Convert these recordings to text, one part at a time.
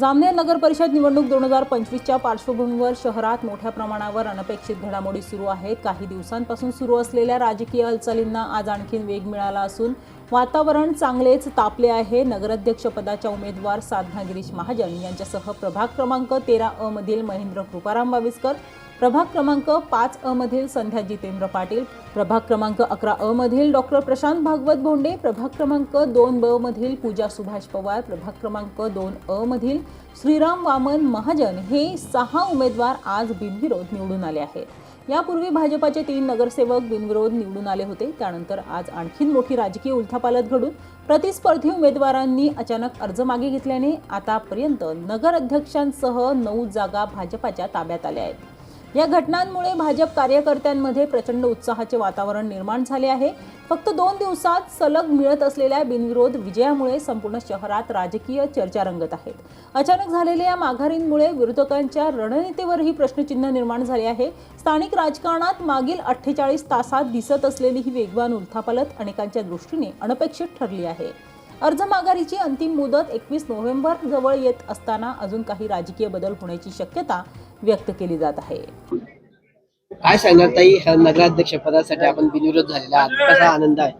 जामनेर नगर परिषद निवडणूक दोन हजार पंचवीसच्या पार्श्वभूमीवर शहरात मोठ्या प्रमाणावर अनपेक्षित घडामोडी सुरू आहेत. काही दिवसांपासून सुरू असलेल्या राजकीय हालचालींना आज आणखीन वेग मिळाला असून वातावरण चांगलेच तापले आहे. नगराध्यक्षपदाच्या उमेदवार साधना गिरीश महाजन यांच्यासह प्रभाग क्रमांक तेरा अ मधील महेंद्र कृपाराम बाविस्कर प्रभाग क्रमांक पाच अ मधील संध्या जितेंद्र पाटील प्रभाग क्रमांक अकरा अ मधील डॉक्टर प्रशांत भागवत भोंडे प्रभाग क्रमांक दोन ब मधील पूजा सुभाष पवार प्रभाग क्रमांक दोन अ मधील श्रीराम वामन महाजन हे सहा उमेदवार आज बिनविरोध निवडून आले आहेत. यापूर्वी भाजपाचे तीन नगरसेवक बिनविरोध निवडून आले होते. त्यानंतर आज आणखीन मोठी राजकीय उलथापालत घडून प्रतिस्पर्धी उमेदवारांनी अचानक अर्ज मागे घेतल्याने आतापर्यंत नगर अध्यक्षांसह नऊ जागा भाजपाच्या ताब्यात आल्या आहेत. या घटनांमुळे भाजप कार्यकर्त्यांमध्ये प्रचंड उत्साहाचे वातावरण निर्माण झाले आहे. फक्त दोन दिवसात सलग मिळत असलेल्या बिनविरोध विजयामुळे संपूर्ण शहरात राजकीय चर्चा रंगत आहेत. अचानक झालेल्या या माघारींमुळे विरोधकांच्या रणनीतीवरही प्रश्नचिन्ह निर्माण झाले आहे. स्थानिक राजकारणात मागील अठ्ठेचाळीस तासात दिसत असलेली ही वेगवान उलथापालत अनेकांच्या दृष्टीने अनपेक्षित ठरली आहे. अर्ज माघारीची अंतिम मुदत एकवीस नोव्हेंबर जवळ येत असताना अजून काही राजकीय बदल होण्याची शक्यता व्यक्त केली जात आहे. काय सांगणार ताई? ह्या नगराध्यक्ष पदासाठी आपण बिनविरोध झालेला आहात. कसा आनंद आहे?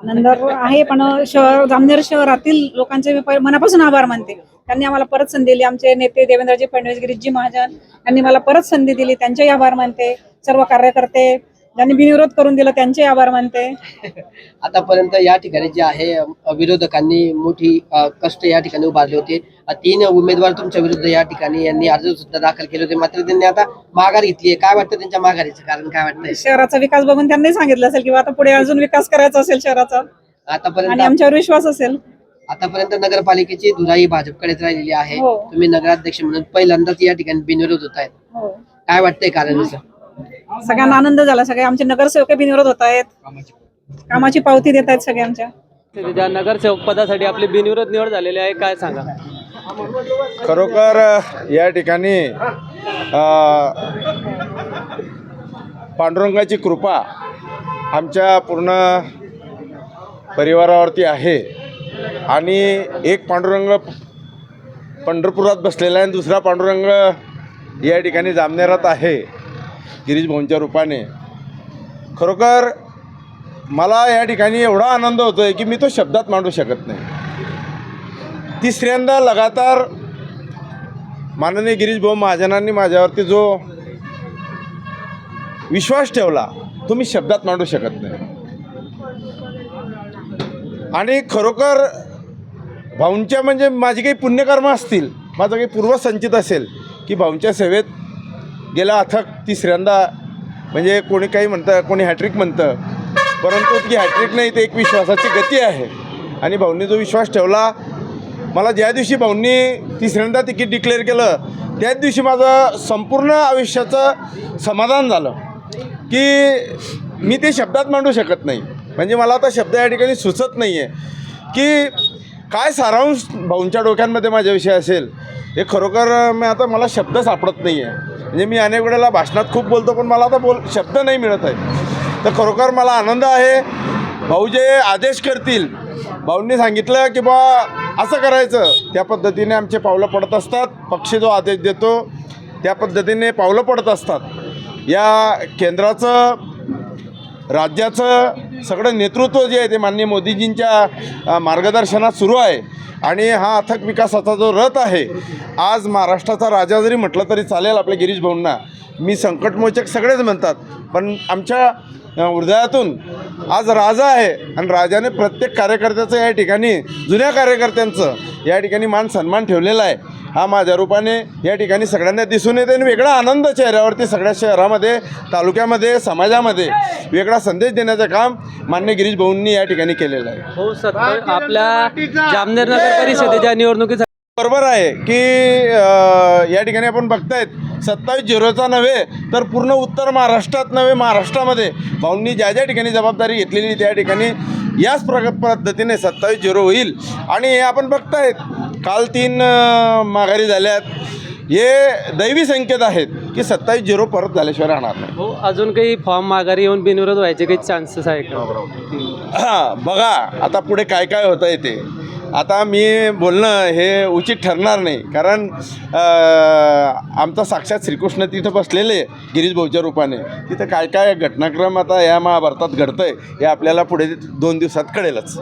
आनंद आहे पण शहर जामनेर शहरातील लोकांचे मी मनापासून आभार मानते. त्यांनी आम्हाला परत संधी दिली. आमचे नेते देवेंद्रजी फडणवीस गिरीशजी महाजन यांनी मला परत संधी दिली. त्यांचेही आभार मानते. सर्व कार्यकर्ते ज्यांनी बिनविरोध करून दिलं त्यांचे आभार मानते. आतापर्यंत या ठिकाणी जे आहे अ, विरोधकांनी मोठी अ, कष्ट या ठिकाणी उभारले होते. अ, तीन उमेदवार तुमच्या विरुद्ध या ठिकाणी यांनी अर्ज सुद्धा दाखल केले होते. मात्र त्यांनी आता माघार घेतली आहे. काय वाटतं त्यांच्या माघारीचं कारण? काय वाटतंय? शहराचा विकास बघून त्यांनी सांगितलं असेल किंवा आता पुढे अजून विकास करायचा असेल शहराचा आणि आतापर्यंत आमच्यावर विश्वास असेल. आतापर्यंत नगरपालिकेची धुराई भाजपकडेच राहिलेली आहे. हो. तुम्ही नगराध्यक्ष म्हणून पहिल्यांदाच या ठिकाणी बिनविरोध होत आहेत. हो. काय वाटतंय कारण असं? सगळ्यांना आनंद झाला. सगळे आमचे नगरसेवक बिनविरोध होत आहेत. कामाची पावती देत आहेत सगळे आमच्या. नगरसेवक पदासाठी आपली बिनविरोध निवड झालेली आहे काय सांगा? खरोखर या ठिकाणी पांडुरंगाची कृपा आमच्या पूर्ण परिवारावरती आहे. आणि एक पांडुरंग पंढरपुरात बसलेला आहे आणि दुसरा पांडुरंग या ठिकाणी जामनेरात आहे. गिरीश भाऊंच्या रूपाने. खरोखर मला या ठिकाणी एवढा आनंद होतो आहे की मी तो शब्दात मांडू शकत नाही. तिसऱ्यांदा लगातार माननीय गिरीश भाऊ महाजनांनी माझ्यावरती जो विश्वास ठेवला तो मी शब्दात मांडू शकत नाही. आणि खरोखर भाऊंच्या म्हणजे माझी काही पुण्यकर्म असतील माझं काही पूर्वसंचित असेल की भाऊंच्या सेवेत गेला अथक तिसऱ्यांदा. म्हणजे कोणी काही म्हणतं कोणी हॅट्रिक म्हणतं. परंतु ती हॅट्रिक नाही ते एक विश्वासाची गती आहे. आणि भाऊंनी जो विश्वास ठेवला मला ज्या दिवशी भाऊंनी तिसऱ्यांदा तिकीट डिक्लेअर केलं त्याच दिवशी माझं संपूर्ण आयुष्याचं समाधान झालं. की मी ते शब्दात मांडू शकत नाही. म्हणजे मला आता शब्द या ठिकाणी सुचत नाही आहे की काय सारांश भाऊंच्या डोक्यांमध्ये माझ्याविषयी असेल हे खरोखर मी आता मला शब्द सापडत नाही आहे म्हणजे मी अनेक वेळेला भाषणात खूप बोलतो पण मला आता बोल शब्द नाही मिळत आहे तर खरोखर मला आनंद आहे. भाऊ जे आदेश करतील भाऊंनी सांगितलं की बा असं करायचं. त्या पद्धतीने आमचे पावलं पडत असतात. पक्ष जो आदेश देतो त्या पद्धतीने पावलं पडत असतात. या केंद्राचं राज्याचं सगळं नेतृत्व जे आहे ते माननीय मोदीजींच्या मार्गदर्शनात सुरू आहे. आणि हा अथक विकासाचा जो रथ आहे आज महाराष्ट्राचा राजा जरी म्हटलं तरी चालेल आपल्या गिरीश भाऊंना. मी संकटमोचक सगळेच म्हणतात पण आमच्या हृदयातून आज राजा आहे आणि राजाने प्रत्येक कार्यकर्त्याचं या ठिकाणी जुन्या कार्यकर्त्यांचं या ठिकाणी मान सन्मान ठेवलेला आहे. हा माझ्या रूपाने या ठिकाणी सगळ्यांना दिसून येते आणि वेगळा आनंद चेहऱ्यावरती सगळ्या शहरामध्ये तालुक्यामध्ये समाजामध्ये वेगळा संदेश देण्याचं काम मान्य गिरीश भाऊंनी या ठिकाणी केलेलं आहे. हो सत्ता आपल्या जामनेर नगर परिषदेच्या निवडणुकीसाठी बरोबर आहे की या ठिकाणी आपण बघतायत सत्तावीस झिरोचा नव्हे तर पूर्ण उत्तर महाराष्ट्रात नव्हे महाराष्ट्रामध्ये. भाऊंनी ज्या ज्या ठिकाणी जबाबदारी घेतलेली त्या ठिकाणी याच प्रग पद्धतीने सत्तावीस झिरो होईल. आणि हे आपण बघतायत काल तीन माघारी झाल्यात हे दैवी संकेत आहेत की सत्तावीस झिरो परत झाल्याशिवाय राहणार नाही. हो अजून काही फॉर्म माघारी येऊन बिनविरोध व्हायचे काही चान्सेस आहे का? हा बघा आता पुढे काय काय होतं आहे ते. आता मी बोलणं हे उचित ठरणार नाही. कारण आमचा साक्षात श्रीकृष्ण तिथं बसलेले गिरीश भाऊच्या रूपाने. तिथं काय काय घटनाक्रम आता या महाभारतात घडतं आहे हे आपल्याला पुढे दोन दिवसात कळेलच.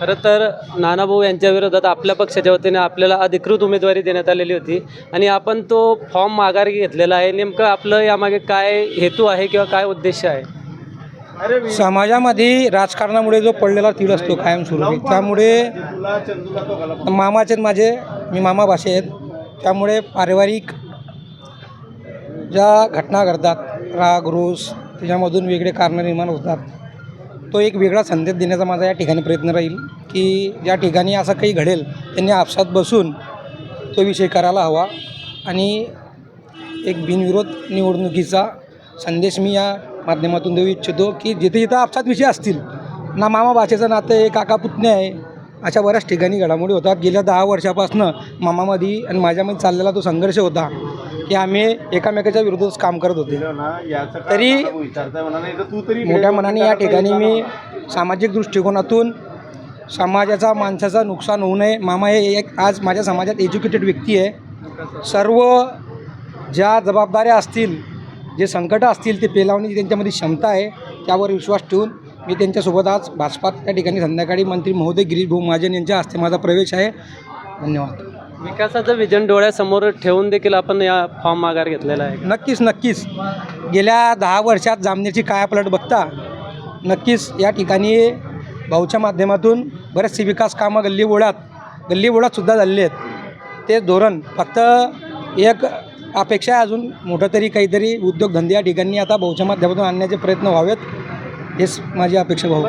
खरं तर नानाभाऊ यांच्या विरोधात आपल्या पक्षाच्या वतीने आपल्याला अधिकृत उमेदवारी देण्यात आलेली होती. आणि आपण तो फॉर्म माघार घेतलेला आहे. नेमकं आपलं यामागे काय हेतू आहे किंवा काय उद्देश आहे? समाजामध्ये राजकारणामुळे जो पडलेला तीळ असतो कायमस्वरूपी त्यामुळे मामाचे आणि माझे मी मामा भाषे आहेत. त्यामुळे पारिवारिक ज्या घटना घडतात राग रोष त्याच्यामधून वेगळे कारणं निर्माण होतात. तो एक वेगळा संदेश देण्याचा माझा या ठिकाणी प्रयत्न राहील की ज्या ठिकाणी असं काही घडेल त्यांनी आपसात बसून तो विषय करायला हवा. आणि एक बिनविरोध निवडणुकीचा संदेश मी या माध्यमातून देऊ इच्छितो की जिथे जिथं आपसात विषय असतील ना मामा भाषेचं नातं आहे काका पुतणे आहे अशा बऱ्याच ठिकाणी घडामोडी होतात. गेल्या दहा वर्षापासनं मामामध्ये आणि माझ्यामध्ये चाललेला तो संघर्ष होता. की आम्ही एकामेकाच्या विरोधात काम करत होते. तरी मोठ्या मनाने या ठिकाणी मी सामाजिक दृष्टिकोनातून समाजाचा माणसाचं नुकसान होऊ नये. मामा हे एक आज माझ्या समाजात एज्युकेटेड व्यक्ती आहे. सर्व ज्या जबाबदाऱ्या असतील जे संकटं असतील ते पेलावण्याची त्यांच्यामध्ये क्षमता आहे. त्यावर विश्वास ठेवून मी त्यांच्यासोबत आज भाजपात त्या ठिकाणी संध्याकाळी मंत्री महोदय गिरीश भाऊ महाजन यांच्या हस्ते माझा प्रवेश आहे. धन्यवाद. विकासाचं विजन डोळ्यासमोर ठेवून देखील आपण या फॉर्म माघार घेतलेला आहे नक्कीच नक्कीच. गेल्या दहा वर्षात जामनेरची कायापलट बघता नक्कीच या ठिकाणी भाऊच्या माध्यमातून बरेचसे विकास कामं गल्ली बोळात गल्ली बोळातसुद्धा झालेली आहेत. ते धोरण फक्त एक अपेक्षा आहे अजून मोठं तरी काहीतरी उद्योगधंदे या ठिकाणी आता भाऊच्या माध्यमातून आणण्याचे प्रयत्न व्हावेत हेच माझी अपेक्षा भाऊ.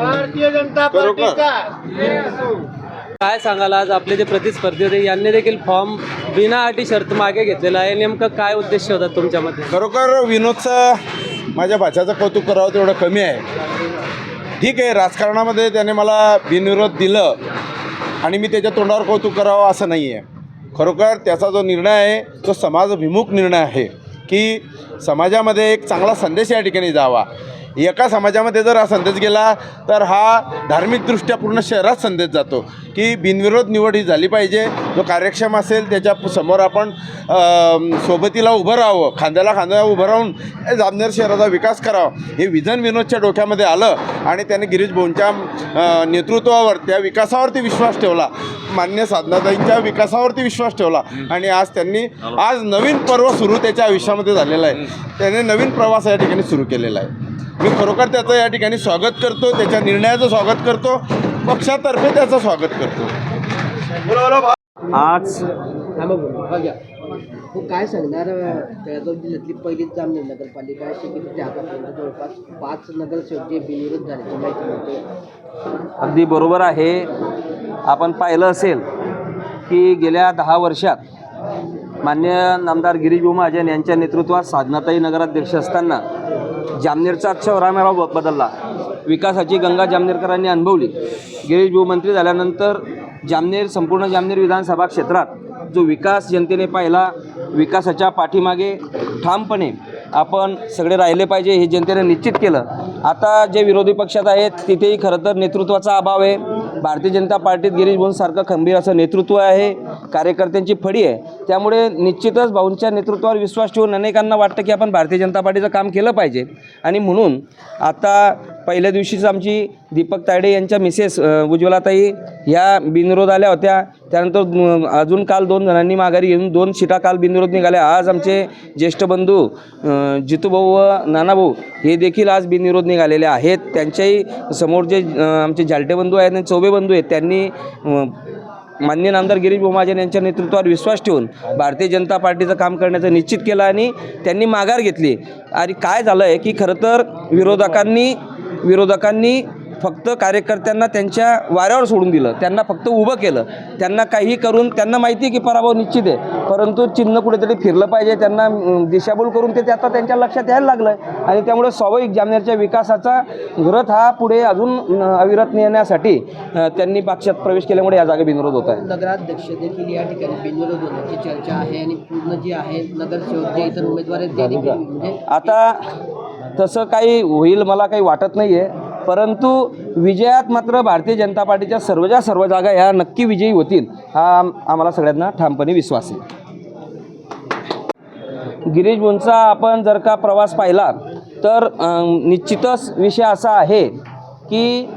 काय सांगाल आज आपले जे प्रतिस्पर्धी होते यांनी देखील फॉर्म बिना अटी शर्त मागे घेतलेला आहे. नेमकं काय उद्देश होता तुमच्यामध्ये? खरोखर विनोदचं माझ्या भाच्याचं कौतुक करावं तेवढं कमी आहे. ठीक आहे राजकारणामध्ये त्याने मला बिनविरोध दिलं आणि मी त्याच्या तोंडावर कौतुक करावं असं नाही आहे खरोखर त्याचा जो निर्णय आहे तो समाजभिमुख निर्णय आहे. की समाजामध्ये एक चांगला संदेश या ठिकाणी जावा. एका समाजामध्ये जर हा संदेश गेला तर हा धार्मिकदृष्ट्या पूर्ण शहरात संदेश जातो की बिनविरोध निवड ही झाली पाहिजे. जो कार्यक्षम असेल त्याच्यासमोर आपण सोबतीला उभं राहावं खांद्याला खांद्याला उभं राहून जामनेर शहराचा विकास करावा हे विजन विनोदच्या डोक्यामध्ये आलं आणि त्याने गिरीश भाऊंच्या नेतृत्वावर त्या विकासावरती विश्वास ठेवला. मान्य साधनाताईंच्या विकासावरती विश्वास ठेवला. आणि आज त्यांनी आज नवीन पर्व सुरू त्याच्या आयुष्यामध्ये झालेलं आहे. त्याने नवीन प्रवास या ठिकाणी सुरू केलेला आहे. मी खरोखर त्याचं या ठिकाणी स्वागत करतो त्याच्या निर्णयाचं स्वागत करतो पक्षातर्फे त्याचं स्वागत करतो. आज हो काय सांगणार जळगाव जिल्ह्यातली पहिलीच जामनेर नगरपालिका अशी की तिथे आतापर्यंत जवळपास पाच नगरसेवक जे बिनविरोध झाल्याची माहिती मिळते. अगदी बरोबर आहे. आपण पाहिलं असेल की गेल्या दहा वर्षात मान्य नामदार गिरीश महाजन यांच्या नेतृत्वात साधनाताई नगराध्यक्ष असताना जामनेरचा शहरामेळा बदलला. विकासाची गंगा जामनेरकरांनी अनुभवली. गिरीश भाऊ मंत्री झाल्यानंतर जामनेर संपूर्ण जामनेर विधानसभा क्षेत्रात जो विकास जनतेने पाहिला विकासाच्या पाठीमागे ठामपणे आपण सगळे राहिले पाहिजे हे जनतेने निश्चित केलं. आता जे विरोधी पक्षात आहेत तिथेही खरं तर नेतृत्वाचा अभाव आहे. भारतीय जनता पार्टीत गिरीश भाऊंसारखं खंबीर असं नेतृत्व आहे कार्यकर्त्यांची फडी आहे. त्यामुळे निश्चितच भाऊंच्या नेतृत्वावर विश्वास ठेवून अनेकांना वाटतं की आपण भारतीय जनता पार्टीचं काम केलं पाहिजे. आणि म्हणून आता पहिल्या दिवशीच आमची दीपक तायडे यांच्या मिसेस उज्ज्वलाताई ह्या बिनविरोध आल्या होत्या. त्यानंतर अजून काल दोन जणांनी माघारी घेऊन दोन शिटा काल बिनविरोध निघाल्या. आज आमचे ज्येष्ठ बंधू जितूभाऊ व नानाभाऊ हे देखील आज बिनविरोध निघालेले आहेत. त्यांच्याही समोर जे आमचे जालटे बंधू आहेत आणि चौबे बंधू आहेत त्यांनी मान्य नामदार गिरीश महाजन यांच्या नेतृत्वावर विश्वास ठेवून भारतीय जनता पार्टीचं काम करण्याचं निश्चित केलं आणि त्यांनी माघार घेतली. आणि काय झालं आहे की खरं तर विरोधकांनी विरोधकांनी फक्त कार्यकर्त्यांना त्यांच्या वाऱ्यावर सोडून दिलं. त्यांना फक्त उभं केलं. त्यांना काही करून त्यांना माहिती आहे की पराभव निश्चित आहे. परंतु चिन्ह कुठेतरी फिरलं पाहिजे. त्यांना दिशाभूल करून ते आता त्यांच्या लक्षात यायला लागलं आहे आणि त्यामुळे स्वाभाविक जामनेरच्या विकासाचा रथ हा पुढे अजून अविरत नेण्यासाठी त्यांनी पक्षात प्रवेश केल्यामुळे या जागा बिनविरोध होत आहे. नगराध्यक्ष देखील या ठिकाणी बिनविरोध होण्याची चर्चा आहे आणि पूर्ण जे आहे नगरसेवक जे इतर उमेदवार आहेत ते देखील म्हणजे आता तसं काही होईल मला काही वाटत नाही आहे परंतु विजयात मात्र भारतीय जनता पार्टीच्या सर्व ज्या सर्व जागा ह्या नक्की विजयी होतील हा आम्हाला सगळ्यांना ठामपणे विश्वास आहे. गिरीश आपण जर का प्रवास पाहिला तर निश्चितच विषय असा आहे की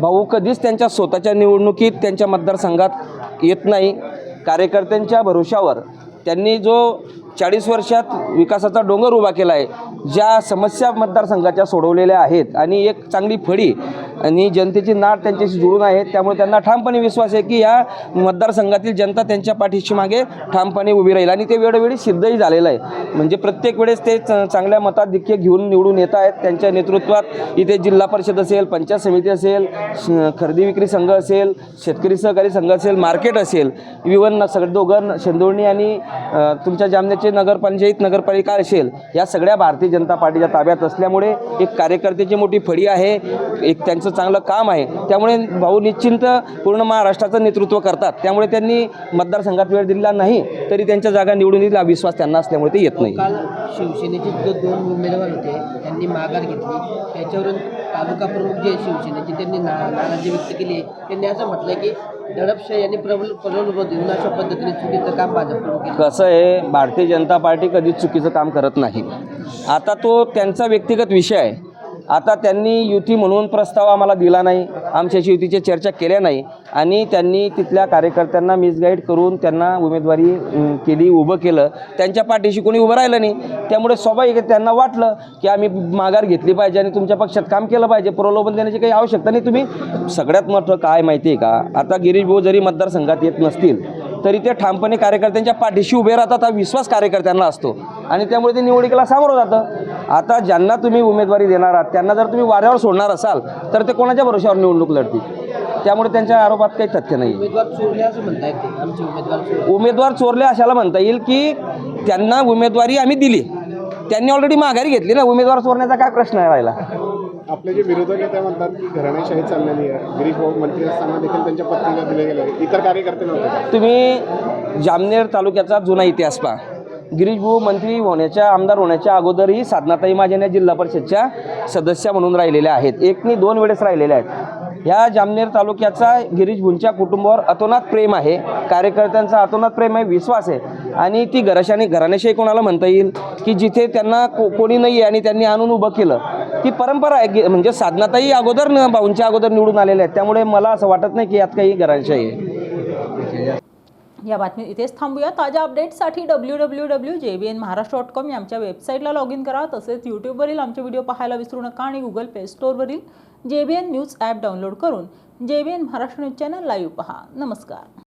भाऊ कधीच त्यांच्या स्वतःच्या निवडणुकीत त्यांच्या मतदारसंघात येत नाही. कार्यकर्त्यांच्या भरोशावर त्यांनी जो चाळीस वर्षात विकासाचा डोंगर उभा केला आहे ज्या समस्या मतदारसंघाच्या सोडवलेल्या आहेत आणि एक चांगली फळी आणि जनतेची नाट त्यांच्याशी जुळून आहे. त्यामुळे त्यांना ठामपणे विश्वास आहे की या मतदारसंघातील जनता त्यांच्या पाठीशी मागे ठामपणे उभी राहील. आणि ते वेळोवेळी सिद्धही झालेलं आहे. म्हणजे प्रत्येक वेळेस ते च- चांगल्या मताधिक्य घेऊन निवडून येत आहेत. त्यांच्या नेतृत्वात इथे जिल्हा परिषद असेल पंचायत समिती असेल श- खरेदी विक्री संघ असेल शेतकरी सहकारी संघ असेल मार्केट असेल इवन सगळे दोघं शेंदोळणी आणि तुमच्या जामनेचे नगरपंचायत नगरपालिका असेल या सगळ्या भारतीय जनता पार्टीच्या ताब्यात असल्यामुळे एक कार्यकर्त्याची मोठी फळी आहे. एक त्यांचं चांगलं काम आहे. त्यामुळे भाऊ निश्चिंत पूर्ण महाराष्ट्राचं नेतृत्व करतात. त्यामुळे त्यांनी मतदारसंघात वेळ दिलेला नाही तरी त्यांच्या जागा निवडून हा विश्वास त्यांना असल्यामुळे ते येत नाही. काल शिवसेनेचे जो दोन उमेदवार होते त्यांनी माघार घेतली. त्याच्यावरून तालुका प्रमुख जे शिवसेनेचे त्यांनी नाराजी व्यक्त केली. त्यांनी असं म्हटलंय की यांनी प्रबल प्रलोभ देऊन अशा पद्धतीने चुकीचं काम कसं आहे भारतीय जनता पार्टी कधीच चुकीचं काम करत नाही. आता तो त्यांचा व्यक्तिगत विषय आहे. आता त्यांनी युती म्हणून प्रस्ताव आम्हाला दिला नाही. आमच्याशी युतीच्या चर्चा केल्या नाही. आणि त्यांनी तिथल्या कार्यकर्त्यांना मिसगाईड करून त्यांना उमेदवारी केली उभं केलं. त्यांच्या पाठीशी कोणी उभं राहिलं नाही. त्यामुळे स्वाभाविक त्यांना वाटलं की आम्ही माघार घेतली पाहिजे आणि तुमच्या पक्षात काम केलं पाहिजे. प्रलोभन देण्याची काही आवश्यकता नाही. तुम्ही सगळ्यात मोठं काय माहिती आहे का? आता गिरीश भाऊ जरी मतदारसंघात येत नसतील तरी ते ठामपणे कार्यकर्त्यांच्या पाठीशी उभे राहतात हा विश्वास कार्यकर्त्यांना असतो. आणि त्यामुळे ते निवडणुकीला सामोरं जातं. आता ज्यांना तुम्ही उमेदवारी देणार आहात त्यांना जर तुम्ही वाऱ्यावर सोडणार असाल तर ते कोणाच्या भरोशावर निवडणूक लढतील? त्यामुळे त्यांच्या आरोपात काही तथ्य नाही. उमेदवार चोरले. अशाला म्हणता येईल की त्यांना उमेदवारी आम्ही दिली. त्यांनी ऑलरेडी माघारी घेतली ना उमेदवार चोरण्याचा काय प्रश्न आहे राहिला? आपले जे विरोधक आहे ते म्हणतात की घराण्याशाही चाललेली आहे. गिरीश भाऊ मंत्री असताना देखील त्यांच्या पत्नीला दिले गेले. इतर कार्यकर्ते नव्हते. तुम्ही जामनेर तालुक्याचा जुना इतिहास पहा. गिरीश भाऊ मंत्री होण्याच्या आमदार होण्याच्या अगोदरही साधनाताई महाजन या जिल्हा परिषदच्या सदस्य म्हणून राहिलेल्या आहेत. एकनी दोन वेळेस राहिलेल्या आहेत. ह्या जामनेर तालुक्याचा गिरीशभूंच्या कुटुंबावर अतोनात प्रेम आहे. कार्यकर्त्यांचा अतोनात प्रेम आहे विश्वास आहे. आणि ती घराशाने घराण्याशाही कोणाला म्हणता येईल? की जिथे त्यांना को कोणी नाही आहे आणि त्यांनी आणून उभं केलं ती परंपरा आहे म्हणजे साधनाताही अगोदर न भाऊंच्या अगोदर निवडून आलेल्या आहेत. त्यामुळे मला असं वाटत नाही की यात काही करायचं आहे. या बातमी इथेच थांबूया. ताज्या अपडेट्ससाठी W W W J B N Maharashtra dot com या आमच्या वेबसाईटला लॉग इन करा. तसेच यूट्यूबवरील आमचे व्हिडिओ पाहायला विसरू नका आणि Google play स्टोअरवरील J B N news app download करून J B N Maharashtra news channel live पहा. नमस्कार.